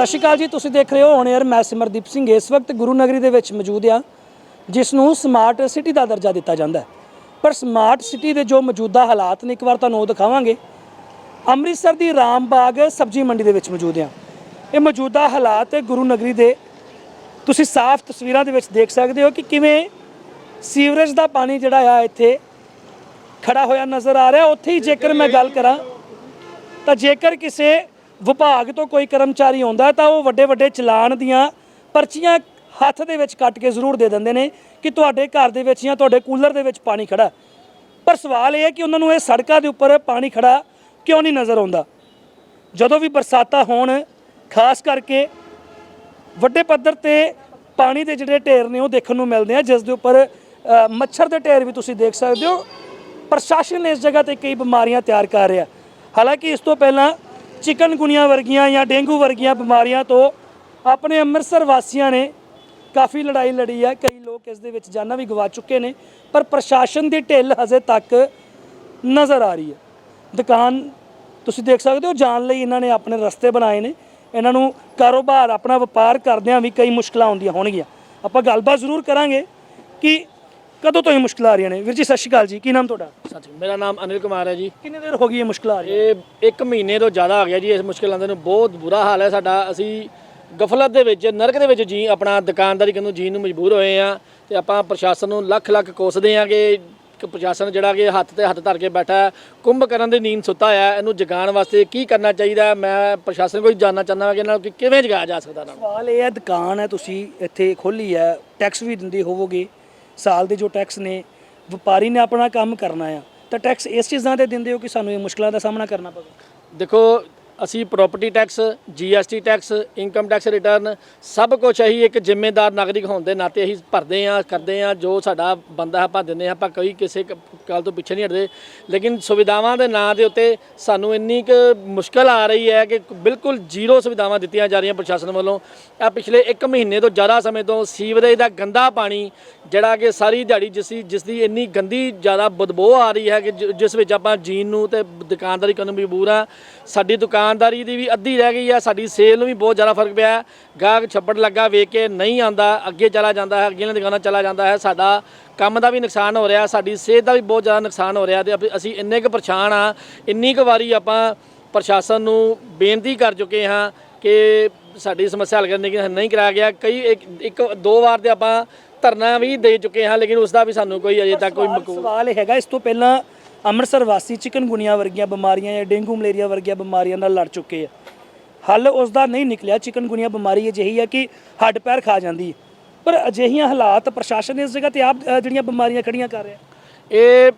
ਸਤਿ ਸ਼੍ਰੀ ਅਕਾਲ ਜੀ, ਤੁਸੀਂ ਦੇਖ ਰਹੇ ਹੋ ਔਨ 에ਅਰ ਮੈਂ ਸਿਮਰਦੀਪ ਸਿੰਘ। ਇਸ ਵਕਤ ਗੁਰੂ ਨਗਰੀ ਦੇ ਵਿੱਚ ਮੌਜੂਦ ਹਾਂ, ਜਿਸ ਨੂੰ ਸਮਾਰਟ ਸਿਟੀ ਦਾ ਦਰਜਾ ਦਿੱਤਾ ਜਾਂਦਾ ਹੈ। ਪਰ ਸਮਾਰਟ ਸਿਟੀ ਦੇ ਜੋ ਮੌਜੂਦਾ ਹਾਲਾਤ ਨੇ, ਇੱਕ ਵਾਰ ਤੁਹਾਨੂੰ ਉਹ ਦਿਖਾਵਾਂਗੇ। ਅੰਮ੍ਰਿਤਸਰ ਦੀ ਰਾਮਬਾਗ ਸਬਜ਼ੀ ਮੰਡੀ ਦੇ ਵਿੱਚ ਮੌਜੂਦ ਹਾਂ। ਇਹ ਮੌਜੂਦਾ ਹਾਲਾਤ ਗੁਰੂ ਨਗਰੀ ਦੇ, ਤੁਸੀਂ ਸਾਫ਼ ਤਸਵੀਰਾਂ ਦੇ ਵਿੱਚ ਦੇਖ ਸਕਦੇ ਹੋ ਕਿ ਕਿਵੇਂ ਸੀਵਰੇਜ ਦਾ ਪਾਣੀ ਜਿਹੜਾ ਆ ਇੱਥੇ ਖੜਾ ਹੋਇਆ ਨਜ਼ਰ ਆ ਰਿਹਾ। ਉੱਥੇ ਹੀ ਜੇਕਰ ਮੈਂ ਗੱਲ ਕਰਾਂ, ਤਾਂ ਜੇਕਰ ਕਿਸੇ ਵਿਭਾਗ ਤੋਂ ਕੋਈ ਕਰਮਚਾਰੀ ਆਉਂਦਾ ਤਾਂ ਉਹ ਵੱਡੇ ਵੱਡੇ ਚਲਾਨ ਦੀਆਂ ਪਰਚੀਆਂ ਹੱਥ ਦੇ ਵਿੱਚ ਕੱਟ ਕੇ ਜ਼ਰੂਰ ਦੇ ਦਿੰਦੇ ਨੇ ਕਿ ਤੁਹਾਡੇ ਘਰ ਦੇ ਵਿੱਚ ਜਾਂ ਤੁਹਾਡੇ ਕੂਲਰ ਦੇ ਵਿੱਚ ਪਾਣੀ ਖੜਾ ਪਰ ਸਵਾਲ ਇਹ ਹੈ ਕਿ ਉਹਨਾਂ ਨੂੰ ਇਹ ਸੜਕਾਂ ਦੇ ਉੱਪਰ ਪਾਣੀ ਖੜਾ ਕਿਉਂ ਨਹੀਂ ਨਜ਼ਰ ਆਉਂਦਾ? ਜਦੋਂ ਵੀ ਬਰਸਾਤਾਂ ਹੋਣ, ਖਾਸ ਕਰਕੇ ਵੱਡੇ ਪੱਧਰ ਤੇ ਪਾਣੀ ਦੇ ਜਿਹੜੇ ਢੇਰ ਨੇ ਉਹ ਦੇਖਣ ਨੂੰ ਮਿਲਦੇ ਆ, ਜਿਸ ਦੇ ਉੱਪਰ ਮੱਛਰ ਦੇ ਢੇਰ ਵੀ ਤੁਸੀਂ ਦੇਖ ਸਕਦੇ ਹੋ। ਪ੍ਰਸ਼ਾਸਨ ਇਸ ਜਗ੍ਹਾ ਤੇ ਕਈ ਬਿਮਾਰੀਆਂ ਤਿਆਰ ਕਰ ਰਿਹਾ। ਹਾਲਾਂਕਿ ਇਸ ਤੋਂ ਪਹਿਲਾਂ ਚਿਕਨਗੁਨੀਆ ਵਰਗੀਆਂ ਜਾਂ ਡੇਂਗੂ ਵਰਗੀਆਂ ਬਿਮਾਰੀਆਂ ਤੋਂ ਆਪਣੇ ਅੰਮ੍ਰਿਤਸਰ ਵਾਸੀਆਂ ਨੇ ਕਾਫੀ ਲੜਾਈ ਲੜੀ ਹੈ। ਕਈ ਲੋਕ ਇਸ ਦੇ ਵਿੱਚ ਜਾਨਾਂ ਵੀ ਗਵਾ ਚੁੱਕੇ ਨੇ, ਪਰ ਪ੍ਰਸ਼ਾਸਨ ਦੀ ਢਿੱਲ ਹਜੇ ਤੱਕ ਨਜ਼ਰ ਆ ਰਹੀ ਹੈ। ਦੁਕਾਨ ਤੁਸੀਂ ਦੇਖ ਸਕਦੇ ਹੋ, ਜਾਣ ਲਈ ਇਹਨਾਂ ਨੇ ਆਪਣੇ ਰਸਤੇ ਬਣਾਏ ਨੇ। ਇਹਨਾਂ ਨੂੰ ਕਾਰੋਬਾਰ, ਆਪਣਾ ਵਪਾਰ ਕਰਦਿਆਂ ਵੀ ਕਈ ਮੁਸ਼ਕਲਾਂ ਆਉਂਦੀਆਂ ਹੋਣਗੀਆਂ। ਆਪਾਂ ਗੱਲਬਾਤ ਜ਼ਰੂਰ ਕਰਾਂਗੇ ਕਿ ਕਦੋਂ ਤੋਂ ਇਹ ਮੁਸ਼ਕਲਾਂ ਆ ਰਹੀਆਂ ਨੇ? ਵੀਰ ਜੀ ਸਤਿ ਸ਼੍ਰੀ ਅਕਾਲ ਜੀ। ਕੀ ਨਾਮ ਤੁਹਾਡਾ? ਸੱਚ ਮੇਰਾ ਨਾਮ ਅਨਿਲ ਕੁਮਾਰ ਹੈ ਜੀ। ਕਿੰਨੇ ਦੇਰ ਹੋ ਗਈ ਇਹ ਮੁਸ਼ਕਲਾਂ ਆ ਰਹੀਆਂ? ਇਹ ਇੱਕ ਮਹੀਨੇ ਤੋਂ ਜ਼ਿਆਦਾ ਆ ਗਿਆ ਜੀ ਇਸ ਮੁਸ਼ਕਿਲਾਂ ਦੇ। ਨੂੰ ਬਹੁਤ ਬੁਰਾ ਹਾਲ ਹੈ ਸਾਡਾ। ਅਸੀਂ ਗਫਲਤ ਦੇ ਵਿੱਚ ਨਰਕ ਦੇ ਵਿੱਚ ਜੀ ਆਪਣਾ ਦੁਕਾਨਦਾਰੀ ਕਰਨ ਨੂੰ ਜੀਣ ਨੂੰ ਮਜਬੂਰ ਹੋਏ ਆ ਤੇ ਆਪਾਂ ਪ੍ਰਸ਼ਾਸਨ ਨੂੰ ਲੱਖ ਲੱਖ ਕੋਸਦੇ ਆ ਕਿ ਕਿ ਪ੍ਰਸ਼ਾਸਨ ਜਿਹੜਾ ਕਿ ਹੱਥ ਤੇ ਹੱਥ ਧਰ ਕੇ ਬੈਠਾ ਹੈ ਕੁੰਭ ਕਰਨ ਦੀ ਨੀਂਦ ਸੁੱਤਾ ਹੈ ਇਹਨੂੰ ਜਗਾਉਣ ਵਾਸਤੇ ਕੀ ਕਰਨਾ ਚਾਹੀਦਾ ਹੈ? ਮੈਂ ਪ੍ਰਸ਼ਾਸਨ ਕੋਲ ਜਾਨਣਾ ਚਾਹੁੰਦਾ ਹਾਂ ਕਿ ਇਹਨਾਂ ਨੂੰ ਕਿ ਕਿਵੇਂ ਜਗਾਇਆ ਜਾ ਸਕਦਾ ਇਹਨਾਂ ਨੂੰ? ਸਵਾਲ ਇਹ ਹੈ ਦੁਕਾਨ ਹੈ ਤੁਸੀਂ ਇੱਥੇ ਖੋਲੀ ਹੈ ਟੈਕਸ ਵੀ ਦਿੰਦੇ ਹੋਵੋਗੇ। ਸਾਲ ਦੇ ਜੋ ਟੈਕਸ ਨੇ, ਵਪਾਰੀ ਨੇ ਆਪਣਾ ਕੰਮ ਕਰਨਾ ਆ, ਤਾਂ ਟੈਕਸ ਇਸ ਚੀਜ਼ਾਂ ਤੇ ਦਿੰਦੇ ਹੋ ਕਿ ਸਾਨੂੰ ਇਹ ਮੁਸ਼ਕਲਾਂ ਦਾ ਸਾਹਮਣਾ ਕਰਨਾ ਪਵੇ? ਦੇਖੋ ਅਸੀਂ property tax GST tax income tax return ਸਭ ਕੁਝ ਅਸੀਂ ਇੱਕ ਜ਼ਿੰਮੇਦਾਰ ਨਾਗਰਿਕ ਹੋਣ ਦੇ ਨਾਤੇ ਅਸੀਂ ਭਰਦੇ ਆ ਕਰਦੇ ਆ ਜੋ ਸਾਡਾ ਬੰਦਾ ਆਪਾਂ ਦਿੰਦੇ ਹਾਂ, ਆਪਾਂ ਕੋਈ ਕਿਸੇ ਕ- ਗੱਲ ਤੋਂ ਪਿੱਛੇ ਨਹੀਂ ਹਟਦੇ। ਲੇਕਿਨ ਸੁਵਿਧਾਵਾਂ ਦੇ ਨਾਂ ਦੇ ਉੱਤੇ ਸਾਨੂੰ ਇੰਨੀ ਕੁ ਮੁਸ਼ਕਲ ਆ ਰਹੀ ਹੈ ਕਿ ਬਿਲਕੁਲ ਜ਼ੀਰੋ ਸੁਵਿਧਾਵਾਂ ਦਿੱਤੀਆਂ ਜਾ ਰਹੀਆਂ ਪ੍ਰਸ਼ਾਸਨ ਵੱਲੋਂ। ਆ ਪਿਛਲੇ 1 ਮਹੀਨੇ ਤੋਂ ਜ਼ਿਆਦਾ ਸਮੇਂ ਤੋਂ ਸੀਵਰੇਜ ਦਾ ਗੰਦਾ ਪਾਣੀ, ਜਿਹੜਾ ਕਿ ਸਾਰੀ ਦਿਹਾੜੀ ਜਿਸ ਦੀ ਜਿਸ ਦੀ ਇੰਨੀ ਗੰਦੀ ਜ਼ਿਆਦਾ ਬਦਬੂ ਆ ਰਹੀ ਹੈ ਕਿ ਜਿਸ ਵਿੱਚ ਆਪਾਂ ਜੀਣ ਨੂੰ ਤੇ ਦੁਕਾਨਦਾਰੀ ਕਰਨ ਨੂੰ ਮਜਬੂਰ ਆ ਸਾਡੀ ਦੁਕਾਨ ਦੁਕਾਨਦਾਰੀ ਦੀ ਵੀ ਅੱਧੀ ਰਹਿ ਗਈ ਆ ਸਾਡੀ ਸੇਲ ਨੂੰ ਵੀ ਬਹੁਤ ਜ਼ਿਆਦਾ ਫ਼ਰਕ ਪਿਆ। ਗਾਹਕ ਛੱਪੜ ਲੱਗਾ ਵੇਖ ਕੇ ਨਹੀਂ ਆਂਦਾ ਅੱਗੇ ਚਲਾ ਜਾਂਦਾ ਹੈ ਅੱਗੇ ਦੁਕਾਨਾਂ ਚਲਾ ਜਾਂਦਾ ਹੈ ਸਾਡਾ ਕੰਮ ਦਾ ਵੀ ਨੁਕਸਾਨ ਹੋ ਰਿਹਾ ਸਾਡੀ ਸਿਹਤ ਦਾ ਵੀ ਬਹੁਤ ਜ਼ਿਆਦਾ ਨੁਕਸਾਨ ਹੋ ਰਿਹਾ ਤੇ ਅਸੀਂ ਇੰਨੇ ਕੁ ਪਰੇਸ਼ਾਨ ਆ ਇੰਨੀ ਕੁ ਵਾਰੀ ਆਪਾਂ ਪ੍ਰਸ਼ਾਸਨ ਨੂੰ ਬੇਨਤੀ ਕਰ ਚੁੱਕੇ ਹਾਂ ਕਿ ਸਾਡੀ ਸਮੱਸਿਆ ਹੱਲ ਕਰਨ ਦੀ ਨਹੀਂ ਕਰਾਇਆ ਗਿਆ ਕਈ ਇੱਕ ਇੱਕ ਦੋ ਵਾਰ ਤੇ ਆਪਾਂ ਧਰਨਾ ਵੀ ਦੇ ਚੁੱਕੇ ਹਾਂ ਲੇਕਿਨ ਉਸ ਦਾ ਵੀ ਸਾਨੂੰ ਕੋਈ ਅਜੇ ਤੱਕ ਕੋਈ ਸਵਾਲ- ਹੈਗਾ ਇਸ ਤੋਂ ਪਹਿਲਾਂ ਅੰਮ੍ਰਿਤਸਰ ਵਾਸੀ ਚਿਕਨਗੁਨੀਆ ਵਰਗੀਆਂ ਬਿਮਾਰੀਆਂ ਜਾਂ ਡੇਂਗੂ ਮਲੇਰੀਆ ਵਰਗੀਆਂ ਬਿਮਾਰੀਆਂ ਨਾਲ ਲੜ ਚੁੱਕੇ ਆ। ਹੱਲ ਉਸ ਦਾ ਨਹੀਂ ਨਿਕਲਿਆ ਚਿਕਨਗੁਨੀਆ ਬਿਮਾਰੀ ਅਜਿਹੀ ਹੈ ਕਿ ਹੱਡ ਪੈਰ ਖਾ ਜਾਂਦੀ ਪਰ ਅਜਿਹੀਆਂ ਹਾਲਾਤ ਪ੍ਰਸ਼ਾਸਨ ਇਸ ਜਗ੍ਹਾ ਤੇ ਆਪ ਜਿਹੜੀਆਂ ਬਿਮਾਰੀਆਂ ਖੜੀਆਂ ਕਰ ਰਿਹਾ। ਇਹ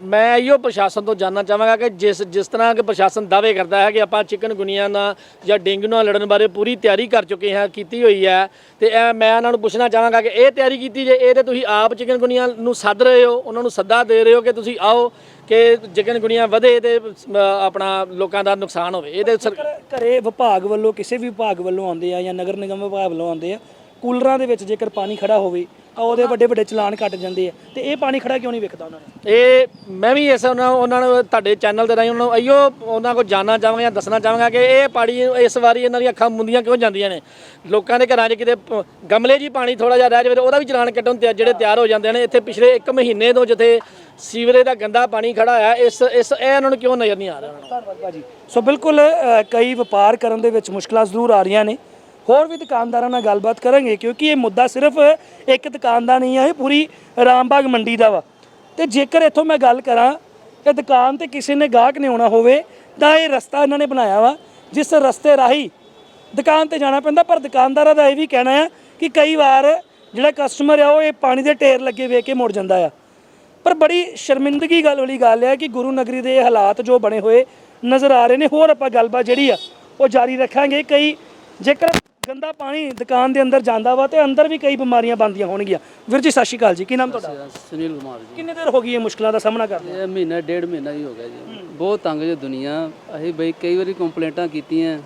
ਮੈਂ ਇਹੋ ਪ੍ਰਸ਼ਾਸਨ ਤੋਂ ਜਾਨਣਾ ਚਾਹਾਂਗਾ ਕਿ ਜਿਸ ਜਿਸ ਤਰ੍ਹਾਂ ਕਿ ਪ੍ਰਸ਼ਾਸਨ ਦਾਅਵੇ ਕਰਦਾ ਹੈ ਕਿ ਆਪਾਂ ਚਿਕਨ ਗੁਨੀਆ ਨਾਲ ਜਾਂ ਡੇਂਗੂ ਨਾਲ ਲੜਨ ਬਾਰੇ ਪੂਰੀ ਤਿਆਰੀ ਕਰ ਚੁੱਕੇ ਹਾਂ, ਕੀਤੀ ਹੋਈ ਹੈ। ਤੇ ਇਹ ਮੈਂ ਇਹਨਾਂ ਨੂੰ ਪੁੱਛਣਾ ਚਾਹਾਂਗਾ ਕਿ ਇਹ ਤਿਆਰੀ ਕੀਤੀ ਜੇ, ਇਹ ਤੇ ਤੁਸੀਂ ਆਪ ਚਿਕਨ ਗੁਨੀਆ ਨੂੰ ਸੱਦ ਰਹੇ ਹੋ, ਉਹਨਾਂ ਨੂੰ ਸੱਦਾ ਦੇ ਰਹੇ ਹੋ ਕਿ ਤੁਸੀਂ ਆਓ ਕਿ ਚਿਕਨ ਗੁਨੀਆ ਵਧੇ ਤੇ ਅ, ਆਪਣਾ ਲੋਕਾਂ ਦਾ ਨੁਕਸਾਨ ਹੋਵੇ। ਇਹਦੇ ਸਰ- ਘਰੇ ਵਿਭਾਗ ਵੱਲੋਂ ਕਿਸੇ ਵੀ ਵਿਭਾਗ ਵੱਲੋਂ ਆਉਂਦੇ ਆ ਜਾਂ ਨਗਰ ਨਿਗਮ ਵਿਭਾਗ ਵੱਲੋਂ ਆਉਂਦੇ ਆ ਕੂਲਰਾਂ ਦੇ ਵਿੱਚ ਜੇਕਰ ਪਾਣੀ ਖੜਾ ਹੋਵੇ ਤਾਂ ਉਹਦੇ ਵੱਡੇ ਵੱਡੇ ਚਲਾਨ ਕੱਟ ਜਾਂਦੇ ਆ। ਤੇ ਇਹ ਪਾਣੀ ਖੜਾ ਕਿਉਂ ਨਹੀਂ ਵਿਕਦਾ ਉਹਨਾਂ ਨੂੰ? ਇਹ ਮੈਂ ਵੀ ਇਸ ਉਹਨਾਂ ਉਹਨਾਂ ਨੂੰ ਤੁਹਾਡੇ ਚੈਨਲ ਦੇ ਰਾਹੀਂ ਉਹਨਾਂ ਨੂੰ ਅਈਓ ਉਹਨਾਂ ਕੋਲ ਜਾਨਣਾ ਚਾਹਾਂਗਾ ਜਾਂ ਦੱਸਣਾ ਚਾਹਾਂਗਾ ਕਿ ਇਹ ਪਾਣੀ ਇਸ ਵਾਰੀ ਇਹਨਾਂ ਦੀਆਂ ਅੱਖਾਂ ਮੁੰਦੀਆਂ ਕਿਉਂ ਜਾਂਦੀਆਂ ਨੇ? ਲੋਕਾਂ ਦੇ ਘਰਾਂ 'ਚ ਕਿਤੇ ਪ- ਗਮਲੇ 'ਚ ਹੀ ਪਾਣੀ ਥੋੜਾ ਜਿਹਾ ਰਹਿ ਜਾਵੇ ਤੇ ਉਹਦਾ ਵੀ ਚਲਾਨ ਕੱਟਣ ਤੇ ਜਿਹੜੇ ਤਿਆਰ ਹੋ ਜਾਂਦੇ ਨੇ ਇੱਥੇ ਪਿਛਲੇ 1 ਮਹੀਨੇ ਤੋਂ ਜਿੱਥੇ ਸੀਵਰੇਜ ਦਾ ਗੰਦਾ ਪਾਣੀ ਖੜਾ ਆ ਇਸ ਇਸ ਇਹ ਇਹਨਾਂ ਨੂੰ ਕਿਉਂ ਨਜ਼ਰ ਨਹੀਂ ਆ ਰਿਹਾ? ਉਹਨਾਂ ਨੂੰ ਧੰਨਵਾਦ ਭਾਜੀ। ਸੋ ਬਿਲਕੁਲ ਅ, ਕਈ ਵਪਾਰ ਕਰਨ ਦੇ ਵਿੱਚ ਮੁਸ਼ਕਲਾਂ ਜ਼ਰੂਰ ਆ ਰਹੀਆਂ ਨੇ। ਹੋਰ ਵੀ ਦੁਕਾਨਦਾਰਾਂ ਨਾਲ ਗੱਲਬਾਤ ਕਰਾਂਗੇ, ਕਿਉਂਕਿ ਇਹ ਮੁੱਦਾ ਸਿਰਫ ਇੱਕ ਦੁਕਾਨ ਦਾ ਨਹੀਂ ਹੈ ਇਹ ਪੂਰੀ ਰਾਮਬਾਗ ਮੰਡੀ ਦਾ ਵਾ। ਤੇ ਜੇਕਰ ਇੱਥੋਂ ਮੈਂ ਗੱਲ ਕਰਾਂ ਕਿ ਦੁਕਾਨ ਤੇ ਕਿਸੇ ਨੇ ਗਾਹਕ ਨੇ ਆਉਣਾ ਹੋਵੇ, ਤਾਂ ਇਹ ਰਸਤਾ ਇਹਨਾਂ ਨੇ ਬਣਾਇਆ ਵਾ, ਜਿਸ ਰਸਤੇ ਰਾਹੀਂ ਦੁਕਾਨ ਤੇ ਜਾਣਾ ਪੈਂਦਾ, ਪਰ ਦੁਕਾਨਦਾਰਾਂ ਦਾ ਇਹ ਵੀ ਕਹਿਣਾ ਹੈ ਕਿ ਕਈ ਵਾਰ ਜਿਹੜਾ ਕਸਟਮਰ ਆ, ਉਹ ਇਹ ਪਾਣੀ ਦੇ ਢੇਰ ਲੱਗੇ ਵੇਖ ਕੇ ਮੁੜ ਜਾਂਦਾ ਆ। ਪਰ ਬੜੀ ਸ਼ਰਮਿੰਦਗੀ ਗੱਲ ਵਾਲੀ ਗੱਲ ਹੈ ਕਿ ਗੁਰੂ ਨਗਰੀ ਦੇ ਹਾਲਾਤ ਜੋ ਬਣੇ ਹੋਏ ਨਜ਼ਰ ਆ ਰਹੇ ਨੇ, ਹੋਰ ਆਪਾਂ ਗੱਲਬਾਤ ਜਿਹੜੀ ਆ, ਉਹ ਜਾਰੀ ਰੱਖਾਂਗੇ। ਕਈ ਜੇਕਰ ਗੰਦਾ ਪਾਣੀ ਦੁਕਾਨ ਦੇ ਅੰਦਰ ਜਾਂਦਾ ਵਾ ਤੇ ਅੰਦਰ ਵੀ ਕਈ ਬਿਮਾਰੀਆਂ ਬਣਦੀਆਂ ਹੋਣਗੀਆਂ। ਵੀਰ ਜੀ ਸਤਿ ਸ਼੍ਰੀ ਅਕਾਲ ਜੀ ਕੀ ਨਾਮ ਤੁਹਾਡਾ? ਸੁਨੀਲ ਕੁਮਾਰ ਜੀ। ਕਿੰਨੇ ਦੇਰ ਹੋ ਗਈ ਇਹ ਮੁਸ਼ਕਲਾਂ ਦਾ ਸਾਹਮਣਾ ਕਰਦੇ ਇਹ ਮਹੀਨਾ ਡੇਢ ਮਹੀਨਾ ਹੀ ਹੋ ਗਿਆ ਜੀ। ਬਹੁਤ ਤੰਗ ਜੀ ਦੁਨੀਆ। ਅਸੀਂ ਬਈ ਕਈ ਵਾਰੀ ਕੰਪਲੇਂਟਾਂ ਕੀਤੀਆਂ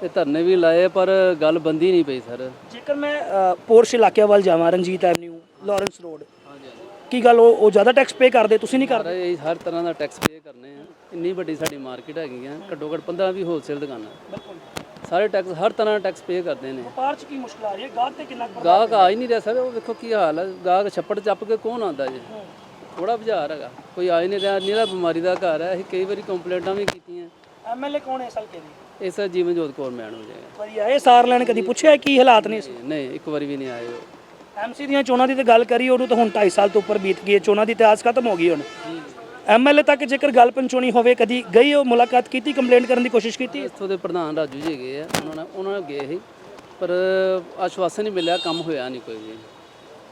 ਤੇ ਧਰਨੇ ਵੀ ਲਾਏ ਪਰ ਗੱਲ ਬੰਦੀ ਨਹੀਂ ਪਈ ਸਰ। ਜੇਕਰ ਮੈਂ ਪੋਰਸ਼ ਇਲਾਕਿਆਂ ਵੱਲ ਜਾਵਾਂ ਰਣਜੀਤ ਐਵਨਿਊ ਲਾਰੈਂਸ ਰੋਡ ਕੀ ਗੱਲ ਉਹ ਉਹ ਜ਼ਿਆਦਾ ਟੈਕਸ ਪੇ ਕਰਦੇ ਤੁਸੀਂ ਨਹੀਂ ਕਰਦੇ? ਹਰ ਤਰ੍ਹਾਂ ਦਾ ਟੈਕਸ ਪੇ ਕਰਨੇ ਆ। ਇੰਨੀ ਵੱਡੀ ਸਾਡੀ ਮਾਰਕੀਟ ਹੈਗੀ ਆ ਘੱਟੋ ਘੱਟ 15 ਵੀ ਹੋਲਸੇਲ ਦੁਕਾਨਾਂ। ਸਾਰੇ ਟੈਕਸ ਹਰ ਤਰ੍ਹਾਂ ਦਾ ਟੈਕਸ ਪੇ ਕਰਦੇ ਨੇ। ਵਪਾਰ 'ਚ ਕੀ ਮੁਸ਼ਕਲ ਆ ਰਹੀ ਹੈ? ਗਾਹਕ ਤੇ ਕਿੰਨਾ ਕੁ ਗਾਹਕ ਆ ਹੀ ਨਹੀਂ ਰਿਹਾ ਸਰ ਉਹ ਵੇਖੋ ਕੀ ਹਾਲ ਹੈ ਗਾਹਕ ਛੱਪੜ ਚੱਪ ਕੇ ਕੌਣ ਆਉਂਦਾ ਜੀ? ਥੋੜਾ ਬਾਜ਼ਾਰ ਹੈਗਾ। ਕੋਈ ਆ ਹੀ ਨਹੀਂ ਰਿਹਾ ਨੀਰਾ ਬਿਮਾਰੀ ਦਾ ਘਰ ਹੈ। ਅਸੀਂ ਕਈ ਵਾਰੀ ਕੰਪਲੇਂਟਾਂ ਵੀ ਕੀਤੀਆਂ। ਐਮਐਲਏ ਕੌਣ ਹੈ ਇਸ ਹਲਕੇ ਦੀ ਇਹ ਸਰ ਜੀਵਨ ਜੋਤ ਕੌਰ ਮੈਨ ਹੋ ਜਾਏਗਾ ਵਧੀਆ। ਇਹ ਸਾਰ ਲੈਣ ਕਦੀ ਪੁੱਛਿਆ ਕੀ ਹਾਲਾਤ ਨੇ ਨਹੀਂ ਇੱਕ ਵਾਰੀ ਵੀ ਨਹੀਂ ਆਏ। ਉਹ ਐਮਸੀ ਦੀਆਂ ਚੋਣਾਂ ਦੀ ਤੇ ਗੱਲ ਕਰੀ ਉਹਨੂੰ ਤਾਂ ਹੁਣ 2.5 ਸਾਲ ਤੋਂ ਉੱਪਰ ਬੀਤ ਗਈ ਹੈ। ਚੋਣਾਂ ਦੀ ਇਤਿਹਾਸ ਖਤਮ ਹੋ ਗਈ ਹੁਣ। ਐਮਐਲਏ ਤੱਕ ਜੇਕਰ ਗੱਲ ਪਹੁੰਚਾਉਣੀ ਹੋਵੇ ਕਦੀ ਗਈ ਉਹ ਮੁਲਾਕਾਤ ਕੀਤੀ ਕੰਪਲੇਂਟ ਕਰਨ ਦੀ ਕੋਸ਼ਿਸ਼ ਕੀਤੀ? ਇੱਥੋਂ ਦੇ ਪ੍ਰਧਾਨ ਰਾਜੂ ਜੀ ਗਏ ਆ ਉਹਨਾਂ ਨੇ ਉਹਨਾਂ ਨੇ ਗਏ ਸੀ ਪਰ ਆਸ਼ਵਾਸਨ ਨਹੀਂ ਮਿਲਿਆ ਕੰਮ ਹੋਇਆ ਨਹੀਂ ਕੋਈ ਵੀ।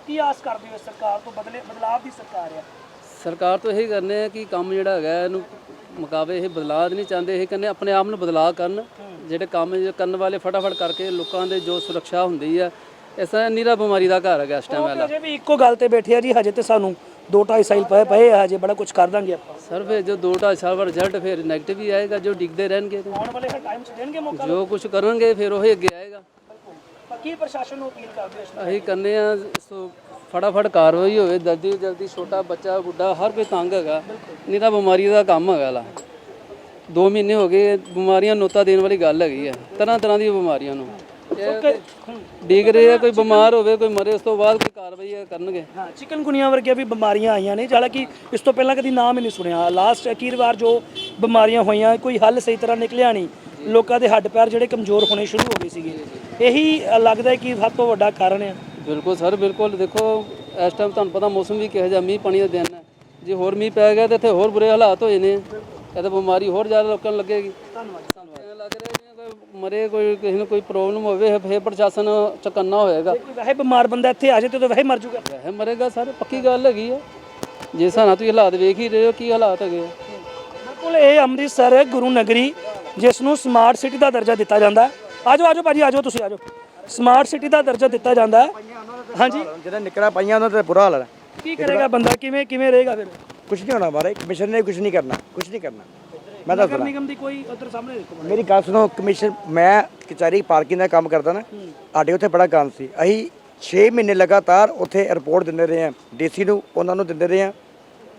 ਕੀ ਆਸ ਕਰਦੇ ਹੋ ਸਰਕਾਰ ਤੋਂ? ਬਦਲੇ ਬਦਲਾਵ ਦੀ ਸਰਕਾਰ ਹੈ ਸਰਕਾਰ ਤੋਂ ਇਹ ਕਰਨੇ ਆ ਕਿ ਕੰਮ ਜਿਹੜਾ ਹੈਗਾ ਇਹਨੂੰ ਮੁਕਾਵੇ ਇਹ ਬਦਲਾਅ ਨਹੀਂ ਚਾਹੁੰਦੇ ਇਹ ਕਹਿੰਦੇ ਆਪਣੇ ਆਪ ਨੂੰ ਬਦਲਾਅ ਕਰਨ। ਜਿਹੜੇ ਕੰਮ ਕਰਨ ਵਾਲੇ ਫਟਾਫਟ ਕਰਕੇ ਲੋਕਾਂ ਦੇ ਜੋ ਸੁਰੱਖਿਆ ਹੁੰਦੀ ਆ ਇਸ ਤਰ੍ਹਾਂ ਨੀਰਾ ਬਿਮਾਰੀ ਦਾ ਘਰ ਹੈਗਾ ਇਸ ਟਾਈਮ ਵਾਲਾ ਅਜੇ ਵੀ ਇੱਕੋ ਗੱਲ ਤੇ ਬੈਠੇ ਆ ਜੀ ਹਜੇ ਤੇ ਸਾਨੂੰ 2.5 ਸਾਲ ਪਏ ਪਏ ਆ ਹਜੇ ਬੜਾ ਕੁਝ ਕਰ ਦਾਂਗੇ ਆਪਾਂ। ਸਰ ਫਿਰ ਜੋ ਦੋ ਢਾਈ ਸਾਲ ਬਾਅਦ ਰਿਜ਼ਲਟ ਫਿਰ ਨੈਗੇਟਿਵ ਹੀ ਆਏਗਾ ਜੋ ਡਿੱਗਦੇ ਰਹਿਣਗੇ ਤੇ। ਆਉਣ ਵਾਲੇ ਟਾਈਮ 'ਚ ਦੇਣਗੇ ਮੌਕਾ? ਜੋ ਕੁਝ ਕਰਨਗੇ ਫਿਰ ਉਹ ਹੀ ਅੱਗੇ ਆਏਗਾ। ਕੀ ਪ੍ਰਸ਼ਾਸਨ ਨੂੰ ਅਪੀਲ ਕਰਦੇ ਹੋ ਅਸੀਂ ਕਰਨੇ ਆ ਸੋ ਫਟਾਫਟ ਕਾਰਵਾਈ ਹੋਵੇ ਜਲਦੀ ਤੋਂ ਜਲਦੀ ਛੋਟਾ ਬੱਚਾ ਬੁੱਢਾ ਹਰ ਕੋਈ ਤੰਗ ਹੈਗਾ। ਨਹੀਂ ਤਾਂ ਬਿਮਾਰੀ ਦਾ ਕੰਮ ਹੈਗਾ ਲਾ। 2 ਮਹੀਨੇ ਹੋ ਗਏ ਬਿਮਾਰੀਆਂ ਨੋਤਾ ਦੇਣ ਵਾਲੀ ਗੱਲ ਹੈਗੀ ਹੈ ਤਰ੍ਹਾਂ ਤਰ੍ਹਾਂ ਦੀਆਂ ਬਿਮਾਰੀਆਂ ਨੂੰ। ਡਿੱਗ ਰਹੇ ਆ ਕੋਈ ਬਿਮਾਰ ਹੋਵੇ ਕੋਈ ਮਰੇ ਉਸ ਤੋਂ ਬਾਅਦ ਕੋਈ ਕਾਰਵਾਈ ਕਰਨਗੇ। ਹਾਂ ਚਿਕਨਗੁਨੀਆ ਵਰਗੀਆਂ ਵੀ ਬਿਮਾਰੀਆਂ ਆਈਆਂ ਨੇ ਹਾਲਾਂਕਿ ਇਸ ਤੋਂ ਪਹਿਲਾਂ ਕਦੀ ਨਾਮ ਹੀ ਨਹੀਂ ਸੁਣਿਆ। ਲਾਸਟ ਅਖੀਰ ਵਾਰ ਜੋ ਬਿਮਾਰੀਆਂ ਹੋਈਆਂ ਕੋਈ ਹੱਲ ਸਹੀ ਤਰ੍ਹਾਂ ਨਿਕਲਿਆ ਨਹੀਂ। ਲੋਕਾਂ ਦੇ ਹੱਡ ਪੈਰ ਜਿਹੜੇ ਕਮਜ਼ੋਰ ਹੋਣੇ ਸ਼ੁਰੂ ਹੋ ਗਏ ਸੀਗੇ। ਇਹੀ ਲੱਗਦਾ ਹੈ ਕਿ ਸਭ ਤੋਂ ਵੱਡਾ ਕਾਰਨ ਹੈ। ਬਿਲਕੁਲ ਸਰ ਬਿਲਕੁਲ। ਦੇਖੋ ਇਸ ਟਾਈਮ ਤੁਹਾਨੂੰ ਪਤਾ ਮੌਸਮ ਵੀ ਕਿਹੋ ਜਿਹਾ ਮੀਂਹ ਪਾਣੀ ਦਾ ਦਿਨ ਹੈ। ਜੇ ਹੋਰ ਮੀਂਹ ਪੈ ਗਿਆ ਤੇ ਇੱਥੇ ਹੋਰ ਬੁਰੇ ਹਾਲਾਤ ਹੋ ਜਾਣੇ ਇਹ ਤਾਂ ਬਿਮਾਰੀ ਹੋਰ ਜ਼ਿਆਦਾ ਲੋਕਾਂ ਨੂੰ ਲੱਗੇਗੀ। ਧੰਨਵਾਦ। ਮਰੇ ਕੋਈ ਕਿਸੇ ਨੂੰ ਕੋਈ ਪ੍ਰੋਬਲਮ ਹੋਵੇ ਫਿਰ ਪ੍ਰਸ਼ਾਸਨ ਚਕੰਨਾ ਹੋਏਗਾ। ਕੋਈ ਵੈਸੇ ਬਿਮਾਰ ਬੰਦਾ ਇੱਥੇ ਆ ਜਾਏ ਤੇ ਉਹ ਵੈਸੇ ਮਰ ਜਾਊਗਾ ਵੈਸੇ ਮਰੇਗਾ ਸਰ ਪੱਕੀ ਗੱਲ ਹੈਗੀ ਆ। ਜੇ ਹਿਸਾਬ ਨਾਲ ਤੁਸੀਂ ਹਾਲਾਤ ਵੇਖ ਹੀ ਰਹੇ ਹੋ ਕੀ ਹਾਲਾਤ ਹੈਗੇ ਆ। ਬਿਲਕੁਲ ਇਹ ਅੰਮ੍ਰਿਤਸਰ ਗੁਰੂ ਨਗਰੀ ਜਿਸ ਨੂੰ ਸਮਾਰਟ ਸਿਟੀ ਦਾ ਦਰਜਾ ਦਿੱਤਾ ਜਾਂਦਾ। ਹੈ ਆਜੋ ਆਜੋ ਭਾਜੀ ਆਜੋ ਤੁਸੀਂ ਆਜੋ। ਸਮਾਰਟ ਸਿਟੀ ਦਾ ਦਰਜਾ ਦਿੱਤਾ ਜਾਂਦਾ। ਹੈ ਹਾਂਜੀ। ਜਿਹੜਾ ਨਿਕਰਾ ਪਾਈਆਂ ਉਹਨਾਂ ਦਾ ਬੁਰਾ ਹਾਲ ਹੈ। ਕੀ ਕਰੇਗਾ ਬੰਦਾ? ਕਿਵੇਂ ਕਿਵੇਂ ਰਹੇਗਾ ਫਿਰ? ਕੁਝ ਨਹੀਂ ਹੋਣਾ ਬਾਰੇ। ਕਮਿਸ਼ਨ ਨੇ ਕੁਝ ਨਹੀਂ ਕਰਨਾ। ਕੁਝ ਨਹੀਂ ਕਰਨਾ। ਮੈਂ ਦੱਸ ਨਗਰ ਨਿਗਮ ਦੀ ਕੋਈ ਉਧਰ ਸਾਹਮਣੇ ਦੇਖੋ ਮੇਰੀ ਗੱਲ ਸੁਣੋ ਕਮਿਸ਼ਨ ਮੈਂ ਕਚਹਿਰੀ ਪਾਰਕਿੰਗ ਦਾ ਕੰਮ ਕਰਦਾ ਨਾ ਸਾਡੇ ਉੱਥੇ ਬੜਾ ਕੰਮ ਸੀ। ਅਸੀਂ 6 ਮਹੀਨੇ ਲਗਾਤਾਰ ਉੱਥੇ ਰਿਪੋਰਟ ਦਿੰਦੇ ਰਹੇ ਹਾਂ ਡੀਸੀ ਨੂੰ ਉਹਨਾਂ ਨੂੰ ਦਿੰਦੇ ਰਹੇ ਹਾਂ।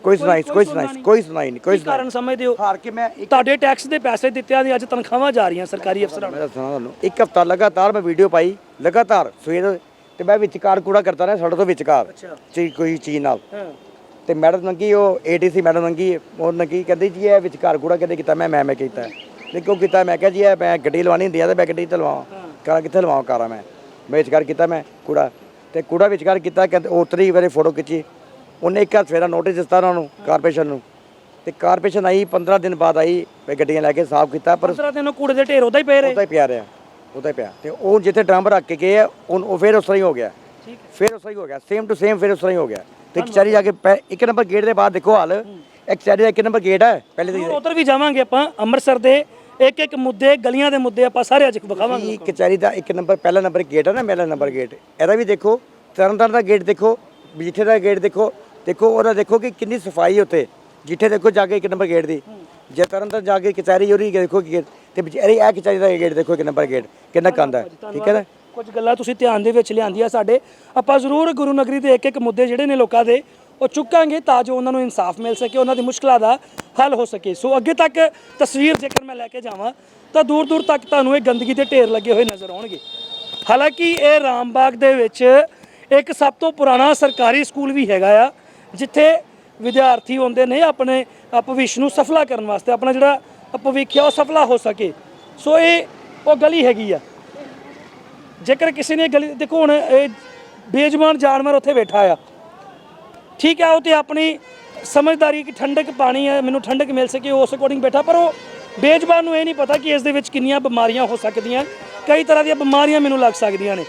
ਕੋਈ ਸੁਣਾਈ ਕੋਈ ਸੁਣਾਈ ਕੋਈ ਸੁਣਾਈ ਨਹੀਂ ਕੋਈ ਕੀ ਕਾਰਨ ਸਮਝਦੇ ਹੋ? ਹਾਰ ਕੇ ਮੈਂ ਇੱਕ ਤੁਹਾਡੇ ਟੈਕਸ ਦੇ ਪੈਸੇ ਦਿੱਤਿਆਂ ਦੀ ਅੱਜ ਤਨਖਾਹਾਂ ਜਾ ਰਹੀਆਂ ਸਰਕਾਰੀ ਅਫਸਰਾਂ ਨੂੰ। ਮੈਂ ਦੱਸਣਾ ਤੁਹਾਨੂੰ ਇੱਕ ਹਫਤਾ ਲਗਾਤਾਰ ਮੈਂ ਵੀਡੀਓ ਪਾਈ ਲਗਾਤਾਰ ਸਵੇਰ ਤੇ ਮੈਂ ਵਿਚਕਾਰ ਕੂੜਾ ਕਰਦਾ ਰਿਹਾ ਸਾਡੇ ਤੋਂ ਵਿਚਕਾਰ ਚੀ ਕੋਈ ਚੀਜ਼ ਨਾਲ। ਹਾਂ। ਤੇ ਮੈਡਮ ਮੰਗੀ ਉਹ ਏਡੀਸੀ ਮੈਡਮ ਮੰਗੀ ਉਹ ਮੰਗੀ ਕਹਿੰਦੀ ਜੀ ਇਹ ਵਿਚਕਾਰ ਕੂੜਾ ਕਿਹਦੇ ਕੀਤਾ ਮੈਂ ਮੈਂ ਮੈਂ ਕੀਤਾ। ਨਹੀਂ ਕਿਉਂ ਕੀਤਾ? ਮੈਂ ਕਿਹਾ ਜੀ ਇਹ ਮੈਂ ਗੱਡੀ ਲਵਾਣੀ ਹੁੰਦੀ ਆ ਤੇ ਮੈਂ ਗੱਡੀ ਤੇ ਲਵਾਵਾਂ। ਕਾਰਾਂ ਕਿੱਥੇ ਲਵਾਵਾਂ ਕਾਰਾਂ ਮੈਂ? ਮੈਂ ਵਿਚਕਾਰ ਕੀਤਾ ਮੈਂ ਕੂੜਾ। ਤੇ ਕੂੜਾ ਵਿਚਕਾਰ ਕੀਤਾ ਕਹਿੰਦੇ ਉਹ ਉਤਰੀ ਵਾਰੀ ਫੋਟੋ ਖਿੱਚੀ। ਉਹਨੇ ਇੱਕ ਹਫ਼ਤੇ ਦਾ ਨੋਟਿਸ ਦਿੱਤਾ ਉਹਨਾਂ ਨੂੰ ਕਾਰਪੋਰੇਸ਼ਨ ਨੂੰ। ਤੇ ਕਾਰਪੋਰੇਸ਼ਨ ਆਈ 15 ਦਿਨ ਬਾਅਦ ਆਈ ਵੀ ਗੱਡੀਆਂ ਲੈ ਕੇ ਸਾਫ਼ ਕੀਤਾ ਪਰ 15 ਦਿਨ ਉਹ ਕੂੜੇ ਦੇ ਢੇਰ ਉਹਦਾ ਹੀ ਪਏ ਰਹੇ? ਉਹਦਾ ਹੀ ਪਿਆ ਰਿਹਾ ਉਹਦਾ ਹੀ ਪਿਆ। ਤੇ ਉਹ ਜਿੱਥੇ ਡਰਮ ਰੱਖ ਕੇ ਗਏ ਆ ਉਹ ਉਹ ਫਿਰ ਉਸ ਤਰ੍ਹਾਂ ਹੀ ਹੋ ਗਿਆ। ਠੀਕ ਫਿਰ ਉਸ ਤਰ੍ਹਾਂ ਹੀ ਹੋ ਗਿਆ ਸੇਮ ਟੂ ਸੇਮ ਫਿਰ ਉਸ ਤਰ੍ਹਾਂ ਹੀ ਹੋ ਗਿਆ। ਤੇ ਕਚਹਿਰੀ ਜਾ ਕੇ ਪੈ- ਇੱਕ ਨੰਬਰ ਗੇਟ ਦੇ ਬਾਅਦ ਦੇਖੋ ਹਾਲ। ਇੱਕ ਕਚਹਿਰੀ ਦਾ ਇੱਕ ਨੰਬਰ ਗੇਟ ਹੈ ਪਹਿਲੇ ਦੀ ਉਧਰ ਵੀ ਜਾਵਾਂਗੇ ਆਪਾਂ ਅੰਮ੍ਰਿਤਸਰ ਦੇ ਇੱਕ ਇੱਕ ਮੁੱਦੇ ਗਲੀਆਂ ਦੇ ਮੁੱਦੇ ਆਪਾਂ ਸਾਰੇ ਅੱਜ ਵਿਖਾਵਾਂਗੇ ਕੀ ਕਚਹਿਰੀ ਦਾ ਇੱਕ ਨੰਬਰ ਪਹਿਲਾ ਨੰਬਰ ਗੇਟ ਹੈ ਨਾ ਮੇਰਾ ਨੰਬਰ ਗੇਟ ਇਹਦਾ ਵੀ ਦੇਖੋ ਤਰਨਤਾਰਨ ਦਾ ਗੇਟ ਦੇਖੋ ਜਿੱਥੇ ਦਾ ਗੇਟ ਦੇਖੋ। ਦੇਖੋ ਉਹਦਾ ਦੇਖੋ ਕਿ ਕਿੰਨੀ ਸਫ਼ਾਈ ਉੱਥੇ। ਜਿੱਥੇ ਦੇਖੋ ਜਾ ਕੇ ਇੱਕ ਨੰਬਰ ਗੇਟ ਦੀ। ਜੇ ਤਰਨਤਾਰਨ ਜਾ ਕੇ ਕਚਹਿਰੀ ਉਹਦੀ ਦੇਖੋ ਕਿ ਗੇਟ ਤੇ ਵਿਚਾਰੀ ਇਹ ਕਚਹਿਰੀ ਦਾ ਗੇਟ ਦੇਖੋ ਇੱਕ ਨੰਬਰ ਗੇਟ ਕਿੰਨਾ ਕੰਦ ਹੈ ਠੀਕ ਹੈ ਨਾ? ਕੁਝ ਗੱਲਾਂ ਤੁਸੀਂ ਧਿਆਨ ਦੇ ਵਿੱਚ ਲਿਆਂਦੀਆਂ ਸਾਡੇ। ਆਪਾਂ ਜ਼ਰੂਰ ਗੁਰੂ ਨਗਰੀ ਦੇ ਇੱਕ ਇੱਕ ਮੁੱਦੇ ਜਿਹੜੇ ਨੇ ਲੋਕਾਂ ਦੇ, ਉਹ ਚੁੱਕਾਂਗੇ ਤਾਂ ਜੋ ਉਹਨਾਂ ਨੂੰ ਇਨਸਾਫ ਮਿਲ ਸਕੇ, ਉਹਨਾਂ ਦੀ ਮੁਸ਼ਕਲਾਂ ਦਾ ਹੱਲ ਹੋ ਸਕੇ। ਸੋ ਅੱਗੇ ਤੱਕ ਤਸਵੀਰ ਜੇਕਰ ਮੈਂ ਲੈ ਕੇ ਜਾਵਾਂ, ਤਾਂ ਦੂਰ ਦੂਰ ਤੱਕ ਤੁਹਾਨੂੰ ਇਹ ਗੰਦਗੀ ਦੇ ਢੇਰ ਲੱਗੇ ਹੋਏ ਨਜ਼ਰ ਆਉਣਗੇ। ਹਾਲਾਂਕਿ ਇਹ ਰਾਮਬਾਗ ਦੇ ਵਿੱਚ ਇੱਕ ਸਭ ਤੋਂ ਪੁਰਾਣਾ ਸਰਕਾਰੀ ਸਕੂਲ ਵੀ ਹੈਗਾ ਆ, ਜਿੱਥੇ ਵਿਦਿਆਰਥੀ ਹੁੰਦੇ ਨੇ ਆਪਣੇ ਭਵਿੱਖ ਨੂੰ ਸਫਲਾ ਕਰਨ ਵਾਸਤੇ, ਆਪਣਾ ਜਿਹੜਾ ਭਵਿੱਖ ਹੈ ਉਹ ਸਫਲਾ ਹੋ ਸਕੇ। ਸੋ ਇਹ ਉਹ ਗਲੀ ਹੈਗੀ ਆ। ਜੇਕਰ ਕਿਸੇ ਨੇ ਗਲੀ ਦੇਖੋ ਹੁਣ, ਇਹ ਬੇਜ਼ੁਬਾਨ ਜਾਨਵਰ ਉੱਥੇ ਬੈਠਾ ਆ। ਠੀਕ ਹੈ ਉਹ ਤੇ ਆਪਣੀ ਸਮਝਦਾਰੀ ਕਿ ਠੰਡਕ ਪਾਣੀ ਹੈ ਮੈਨੂੰ ਠੰਡਕ ਮਿਲ ਸਕੇ, ਉਸ ਅਕੋਰਡਿੰਗ ਬੈਠਾ, ਪਰ ਉਹ ਬੇਜ਼ੁਬਾਨ ਨੂੰ ਇਹ ਨਹੀਂ ਪਤਾ ਕਿ ਇਸ ਦੇ ਵਿੱਚ ਕਿੰਨੀਆਂ ਬਿਮਾਰੀਆਂ ਹੋ ਸਕਦੀਆਂ, ਕਈ ਤਰ੍ਹਾਂ ਦੀਆਂ ਬਿਮਾਰੀਆਂ ਮੈਨੂੰ ਲੱਗ ਸਕਦੀਆਂ ਨੇ।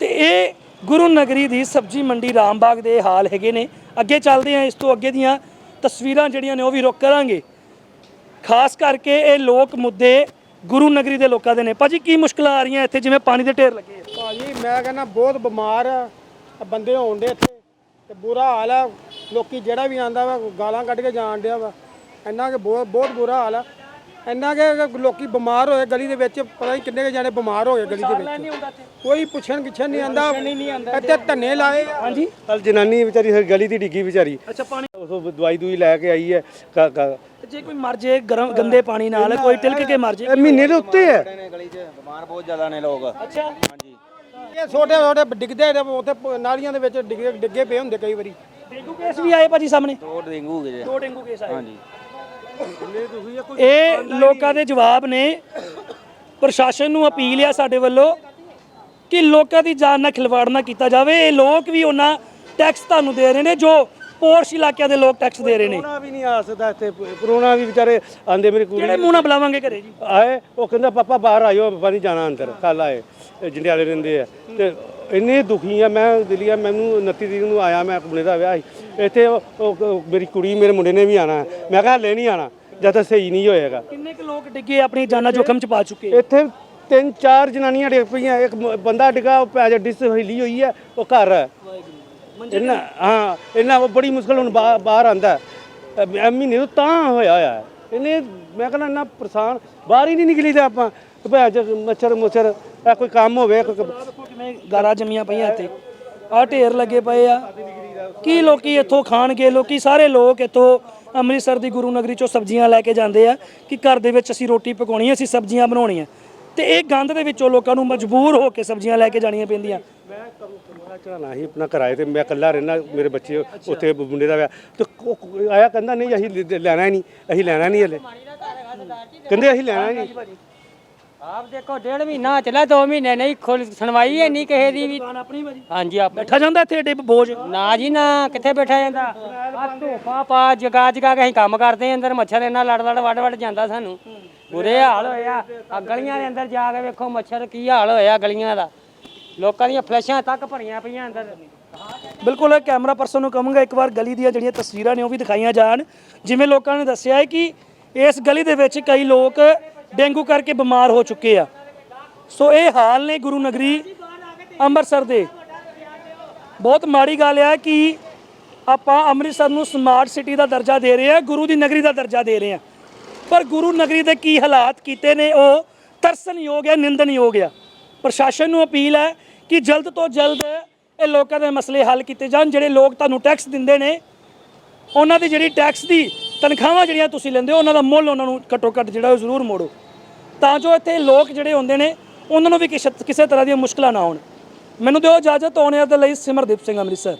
ਤੇ ਇਹ ਗੁਰੂ ਨਗਰੀ ਦੀ ਸਬਜ਼ੀ ਮੰਡੀ ਰਾਮਬਾਗ ਦੇ ਹਾਲ ਹੈਗੇ ਨੇ। ਅੱਗੇ ਚੱਲਦੇ ਆ ਇਸ ਤੋਂ ਅੱਗੇ ਦੀਆਂ ਤਸਵੀਰਾਂ ਜਿਹੜੀਆਂ ਨੇ, ਉਹ ਵੀ ਰੁਕ ਕਰਾਂਗੇ। ਖਾਸ ਕਰਕੇ ਇਹ ਲੋਕ ਮੁੱਦੇ ਗੁਰੂ ਨਗਰੀ ਦੇ ਲੋਕਾਂ ਦੇ ਨੇ। ਭਾਜੀ, ਕੀ ਮੁਸ਼ਕਲਾਂ ਆ ਰਹੀਆਂ ਇੱਥੇ? ਜਿਵੇਂ ਪਾਣੀ ਦੇ ਢੇਰ ਲੱਗੇ ਆ। ਭਾਜੀ, ਮੈਂ ਕਹਿੰਦਾ ਬਹੁਤ ਬਿਮਾਰ ਆ। ਆਹ ਬੰਦੇ ਹੋਣ ਦੇ ਇੱਥੇ ਤੇ ਬੁਰਾ ਹਾਲ ਆ। ਲੋਕੀ ਜਿਹੜਾ ਵੀ ਆਂਦਾ ਵਾ, ਗਾਲਾਂ ਕੱਢ ਕੇ ਜਾਣ ਡਿਆ ਵਾ। ਇੰਨਾ ਕਿ ਬਹੁਤ ਬਹੁਤ ਬੁਰਾ ਹਾਲ ਆ। ਇੰਨਾ ਕਿ ਲੋਕੀ ਬਿਮਾਰ ਹੋਏ ਗਲੀ ਦੇ ਵਿੱਚ ਪਤਾ ਨਹੀਂ ਕਿੰਨੇ ਕੁ ਜਾਣੇ ਬਿਮਾਰ ਹੋ ਗਏ ਗਲੀ ਦੇ ਵਿੱਚ। ਕੋਈ ਪੁੱਛਣ ਗਿੱਛਣ ਨਹੀਂ ਆਂਦਾ ਇੱਥੇ। ਧੰਨੇ ਲਾਏ ਹਾਂਜੀ। ਕੱਲ ਜਨਾਨੀ ਵਿਚਾਰੀ ਫਿਰ ਗਲੀ ਦੀ ਡਿੱਗੀ ਵਿਚਾਰੀ। ਅੱਛਾ ਪਾਣੀ ਉਸੋ ਦਵਾਈ ਦੂਈ ਲੈ ਕੇ ਆਈ ਹੈ। ਜੇ ਕੋਈ ਮਰ ਜੇ ਗਰਮ ਗੰਦੇ ਪਾਣੀ ਨਾਲ ਕੋਈ ਤਿਲਕ ਕੇ ਮਰ ਜੇ ਇਹ ਮਹੀਨੇ ਦੇ ਉੱਤੇ ਹੈ। ਗਲੀ 'ਚ ਬਿਮਾਰ ਬਹੁਤ ਜ਼ਿਆਦਾ ਨੇ ਲੋਕ। ਅੱਛਾ। ਹਾਂਜੀ। ਇਹ ਛੋਟੇ ਛੋਟੇ ਡਿੱਗਦੇ ਨੇ ਉੱਥੇ ਨਾਲੀਆਂ ਦੇ ਵਿੱਚ ਡਿੱਗੇ ਡਿੱਗੇ ਪਏ ਹੁੰਦੇ ਕਈ ਵਾਰੀ। ਡੇਂਗੂ ਕੇਸ ਵੀ ਆਏ ਭਾਜੀ ਸਾਹਮਣੇ? ਦੋ ਡੇਂਗੂ ਜੀ। ਦੋ ਡੇਂਗੂ ਕੇਸ ਆਏ। ਹਾਂਜੀ। ਇਹ ਲੋਕਾਂ ਦੇ ਜਵਾਬ ਨੇ। ਪ੍ਰਸ਼ਾਸਨ ਨੂੰ ਅਪੀਲ ਆ ਸਾਡੇ ਵੱਲੋਂ ਕਿ ਲੋਕਾਂ ਦੀ ਜਾਨ ਨਾਲ ਖਿਲਵਾੜ ਨਾ ਕੀਤਾ ਜਾਵੇ। ਇਹ ਲੋਕ ਵੀ ਉਹਨਾਂ ਟੈਕਸ ਤੁਹਾਨੂੰ ਦੇ ਰਹੇ ਨੇ ਜੋ ਪੋਰਸ਼ ਇਲਾਕਿਆਂ ਦੇ ਲੋਕ ਟੈਕਸ ਦੇ ਰਹੇ ਨੇ। ਕਰੋਨਾ ਵੀ ਨਹੀਂ ਆ ਸਕਦਾ ਇੱਥੇ। ਕਰੋਨਾ ਵੀ ਵਿਚਾਰੇ ਆਂਦੇ ਮੇਰੀ ਕੁੜੀ ਕਿਹੜੇ ਮੂੰਹ ਨਾਲ ਬੁਲਾਵਾਂਗੇ ਘਰੇ ਜੀ? ਆਏ ਉਹ ਕਹਿੰਦਾ ਪਾਪਾ ਬਾਹਰ ਆਇਓ ਪਾਪਾ ਨਹੀਂ ਜਾਣਾ ਅੰਦਰ ਕੱਲ ਆਏ। ਜੰਡਿਆਲੇ ਰਹਿੰਦੇ ਆ ਤੇ ਇੰਨੇ ਦੁਖੀ ਆ ਮੈਂ ਦਿੱਲੀ ਆ ਮੈਨੂੰ 29 ਤਰੀਕ ਨੂੰ ਆਇਆ ਮੈਂ ਮੁੰਡੇ ਦਾ ਵਿਆਹ ਸੀ। ਇੱਥੇ ਉਹ- ਮੇਰੀ ਕੁੜੀ ਮੇਰੇ ਮੁੰਡੇ ਨੇ ਵੀ ਆਣਾ। ਮੈਂ ਕਿਹਾ ਹਲੇ ਨਹੀਂ ਆਣਾ ਜਦ ਤੱਕ ਸਹੀ ਨਹੀਂ ਹੋਏਗਾ। ਕਿੰਨੇ ਕੁ ਲੋਕ ਡਿੱਗੇ ਆਪਣੀ ਜਾਨਾਂ ਜੋਖਮ ਚ ਪਾ ਚੁੱਕੇ? ਇੱਥੇ ਤਿੰਨ ਚਾਰ ਜਨਾਨੀਆਂ ਡਿੱਗ ਪਈਆਂ ਇੱਕ ਮ- ਬੰਦਾ ਡਿੱਗਾ ਉਹ ਪੈਜ ਡਿਸ ਹਿੱਲੀ ਹੋਈ ਹੈ ਉਹ ਘਰ ਹੈ। ਇਹਨਾਂ ਹਾਂ ਇਹਨਾਂ ਉਹ ਬੜੀ ਮੁਸ਼ਕਲ ਹੁਣ ਬਾ- ਬਾਹਰ ਆਂਦਾ ਮਹੀਨੇ ਤੋਂ ਤਾਂ ਹੋਇਆ ਹੋਇਆ ਹੈ। ਇਹਨੇ ਮੈਂ ਕਹਿੰਦਾ ਇੰਨਾ ਪਰੇਸ਼ਾਨ ਬਾਹਰ ਹੀ ਨਹੀਂ ਨਿਕਲੀਦਾ ਆਪਾਂ। ਭੈਜ ਮੱਛਰ ਮੁੱਛਰ ਇਹ ਕੋਈ ਕੰਮ ਹੋਵੇ ਕੋਈ- ਦੇਖੋ ਕਿਵੇਂ ਗਾਰਾ ਜੰਮੀਆਂ ਪਈਆਂ ਇੱਥੇ। ਆ ਢੇਰ ਲੱਗੇ ਪਏ ਆ। ਕੀ ਲੋਕੀ ਇੱਥੋਂ ਖਾਣਗੇ? ਲੋਕੀ ਸਾਰੇ ਲੋਕ ਇੱਥੋਂ ਅੰਮ੍ਰਿਤਸਰ ਦੀ ਗੁਰੂ ਨਗਰੀ ਚੋਂ ਸਬਜ਼ੀਆਂ ਲੈ ਕੇ ਜਾਂਦੇ ਆ ਕਿ ਘਰ ਦੇ ਵਿੱਚ ਅਸੀਂ ਰੋਟੀ ਪਕਾਉਣੀ ਹੈ ਅਸੀਂ ਸਬਜ਼ੀਆਂ ਬਣਾਉਣੀਆਂ। ਤੇ ਇਹ ਗੰਦ ਦੇ ਵਿੱਚੋਂ ਲੋਕਾਂ ਨੂੰ ਮਜਬੂਰ ਹੋ ਕੇ ਸਬਜ਼ੀਆਂ ਲੈ ਕੇ ਜਾਣੀਆਂ ਪੈਂਦੀਆਂ। ਮੈਂ ਚੜਾਣਾ ਸੀ ਆਪਣਾ ਕਿਰਾਏ ਤੇ ਮੈਂ ਇਕੱਲਾ ਰਹਿਣਾ ਮੇਰੇ ਬੱਚੇ ਉੱਥੇ ਮੁੰਡੇ ਦਾ ਵਿਆਹ। ਤੇ ਆਇਆ ਕਹਿੰਦਾ ਨਹੀਂ ਅਸੀਂ ਲੈਣਾ ਹੀ ਨਹੀਂ ਅਸੀਂ ਲੈਣਾ ਨਹੀਂ ਹਲੇ। ਕਹਿੰਦੇ ਅਸੀਂ ਲੈਣਾ ਹੀ ਨਹੀਂ। ਆਪ ਦੇਖੋ ਡੇਢ ਮਹੀਨਾ ਚੱਲਾ 2 ਮਹੀਨੇ ਨਹੀਂ ਖੁੱਲ ਸੁਣਵਾਈ ਹੈ ਨਹੀਂ ਕਿਸੇ ਦੀ ਵੀ। ਦੁਕਾਨ ਆਪਣੀ ਭਾਜੀ? ਹਾਂਜੀ ਆਪ ਬੈਠਾ ਜਾਂਦਾ ਇੱਥੇ ਏਡੇ ਬੋਝ? ਨਾ ਜੀ ਨਾ। ਕਿੱਥੇ ਬੈਠਾ ਜਾਂਦਾ? ਆ ਧੋਪਾ ਪਾ ਜਗਾ ਜਗਾ ਕੇ ਅਸੀਂ ਕੰਮ ਕਰਦੇ ਆਂ ਅੰਦਰ ਮੱਛਰ ਇਹਨਾਂ ਲੜ ਲੜ ਵੱਡ ਵੱਡ ਜਾਂਦਾ ਸਾਨੂੰ। ਬੁਰੇ ਹਾਲ ਹੋਇਆ ਆ। ਗਲੀਆਂ ਦੇ ਅੰਦਰ ਜਾ ਕੇ ਵੇਖੋ ਮੱਛਰ ਕੀ ਹਾਲ ਹੋਇਆ ਗਲੀਆਂ ਦਾ। ਲੋਕਾਂ ਦੀਆਂ ਫਲੈਸ਼ਾਂ ਤੱਕ ਭਰੀਆਂ ਪਈਆਂ ਅੰਦਰ। ਬਿਲਕੁਲ ਕੈਮਰਾ ਪਰਸਨ ਨੂੰ ਕਹਾਂਗਾ ਇੱਕ ਵਾਰ ਗਲੀ ਦੀਆਂ ਜਿਹੜੀਆਂ ਤਸਵੀਰਾਂ ਨੇ ਉਹ ਵੀ ਦਿਖਾਈਆਂ ਜਾਣ। ਜਿਵੇਂ ਲੋਕਾਂ ਨੇ ਦੱਸਿਆ ਹੈ ਕਿ ਇਸ ਗਲੀ ਦੇ ਵਿੱਚ ਕਈ ਲੋਕ ਡੇਂਗੂ ਕਰਕੇ ਬਿਮਾਰ ਹੋ ਚੁੱਕੇ ਆ। ਸੋ ਇਹ ਹਾਲ ਨੇ ਗੁਰੂ ਨਗਰੀ ਅੰਮ੍ਰਿਤਸਰ ਦੇ। ਬਹੁਤ ਮਾੜੀ ਗੱਲ ਆ ਕਿ ਆਪਾਂ ਅੰਮ੍ਰਿਤਸਰ ਨੂੰ ਸਮਾਰਟ ਸਿਟੀ ਦਾ ਦਰਜਾ ਦੇ ਰਹੇ ਹਾਂ ਗੁਰੂ ਦੀ ਨਗਰੀ ਦਾ ਦਰਜਾ ਦੇ ਰਹੇ ਹਾਂ ਪਰ ਗੁਰੂ ਨਗਰੀ ਦੇ ਕੀ ਹਾਲਾਤ ਕੀਤੇ ਨੇ, ਉਹ ਤਰਸਨਯੋਗ ਹੈ ਨਿੰਦਨਯੋਗ ਹੈ ਪ੍ਰਸ਼ਾਸਨ ਨੂੰ ਅਪੀਲ ਹੈ ਕਿ ਜਲਦ ਤੋਂ ਜਲਦ ਇਹ ਲੋਕਾਂ ਦੇ ਮਸਲੇ ਹੱਲ ਕੀਤੇ ਜਾਣ, ਜਿਹੜੇ ਲੋਕ ਤੁਹਾਨੂੰ ਟੈਕਸ ਦਿੰਦੇ ਨੇ, ਉਹਨਾਂ ਦੀ ਜਿਹੜੀ ਟੈਕਸ ਦੀ ਤਨਖਾਹਾਂ ਜਿਹੜੀਆਂ ਤੁਸੀਂ ਲੈਂਦੇ ਹੋ, ਉਹਨਾਂ ਦਾ ਮੁੱਲ ਉਹਨਾਂ ਨੂੰ ਘੱਟੋ ਘੱਟ ਜਿਹੜਾ ਉਹ ਜ਼ਰੂਰ ਮੋੜੋ। ਤਾਂ ਜੋ ਇੱਥੇ ਲੋਕ ਜਿਹੜੇ ਹੁੰਦੇ ਨੇ, ਉਹਨਾਂ ਨੂੰ ਵੀ ਕਿਸੇ ਤਰ੍ਹਾਂ ਦੀਆਂ ਮੁਸ਼ਕਲਾਂ ਨਾ ਆਉਣ ਮੈਨੂੰ ਦਿਓ ਇਜਾਜ਼ਤ, ਆਉਣ ਦੇ ਲਈ ਸਿਮਰਦੀਪ ਸਿੰਘ ਅੰਮ੍ਰਿਤਸਰ।